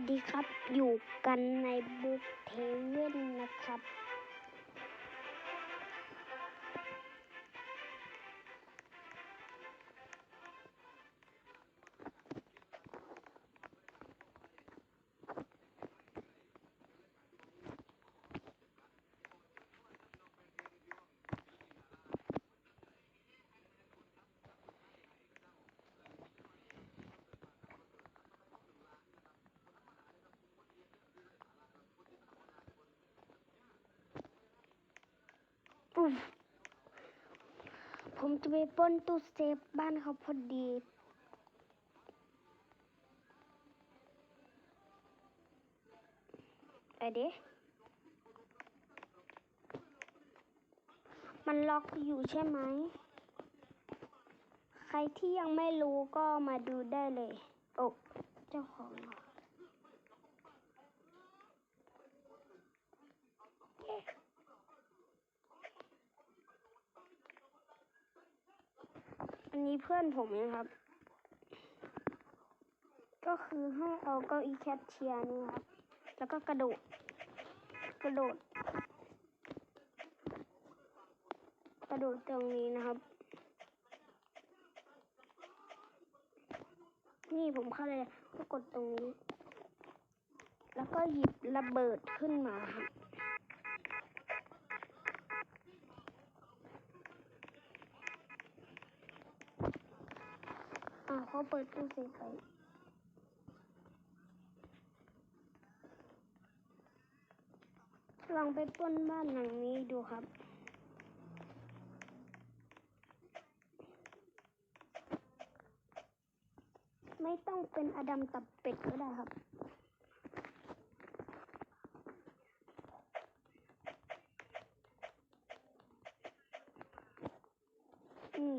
สดีครับ อยู่กันในบุ๊กเทเว่นนะครับ ผมจะไปปล้นตู้เซฟบ้านเขาพอดีไอเดะมันล็อกอยู่ใช่ไหม ใครที่ยังไม่รู้ก็มาดูได้เลย โอ้ เจ้าของเหรออั นนี้เพื่อนผมเองครับ ก็คือให้เอาเก้าอี้แคทเชียร์นี่ครับ แล้วก็กระโดด กระโดด กระโดดตรงนี้นะครับ นี่ผมเข้าเลยก็กดตรงนี้ แล้วก็หยิบระเบิดขึ้นมาครับ เขาเปิดตู้เซฟไปลองไปป้นบ้านหลังนี้ดูครับ ไม่ต้องเป็นอดัมตับเป็ดก็ได้ครับ นี่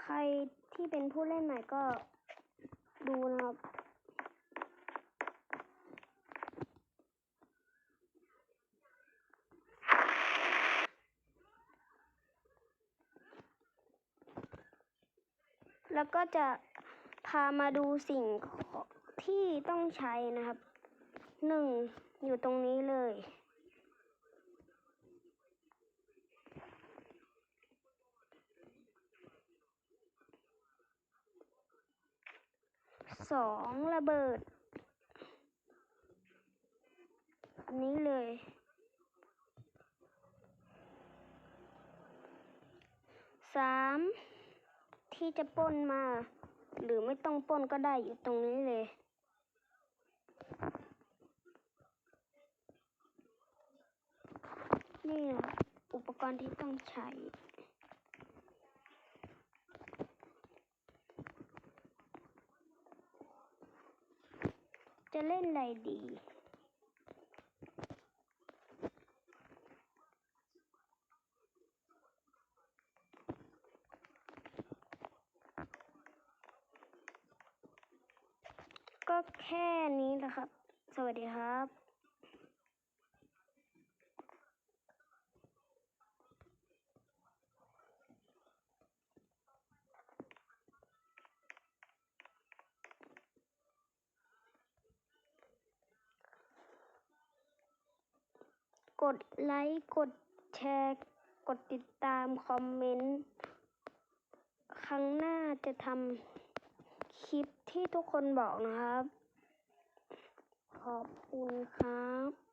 ใค รที่เป็นผู้เล่นใหม่ก็ดูนะครับแล้วก็จะพามาดูสิ่งของที่ต้องใช้นะครับหนึ่งอยู่ตรงนี้เลย สองระเบิด อันนี้เลยสามที่จะป้นมา หรือไม่ต้องป้นก็ได้อยู่ตรงนี้เลยนี่อุปกรณ์ที่ต้องใช้ จะเล่นอะไรดี ก็แค่นี้แหละครับ สวัสดีครับ กดไลค์ กดแชร์ กดติดตาม คอมเมนต์ ครั้งหน้าจะทำคลิปที่ทุกคนบอกนะครับ ขอบคุณครับ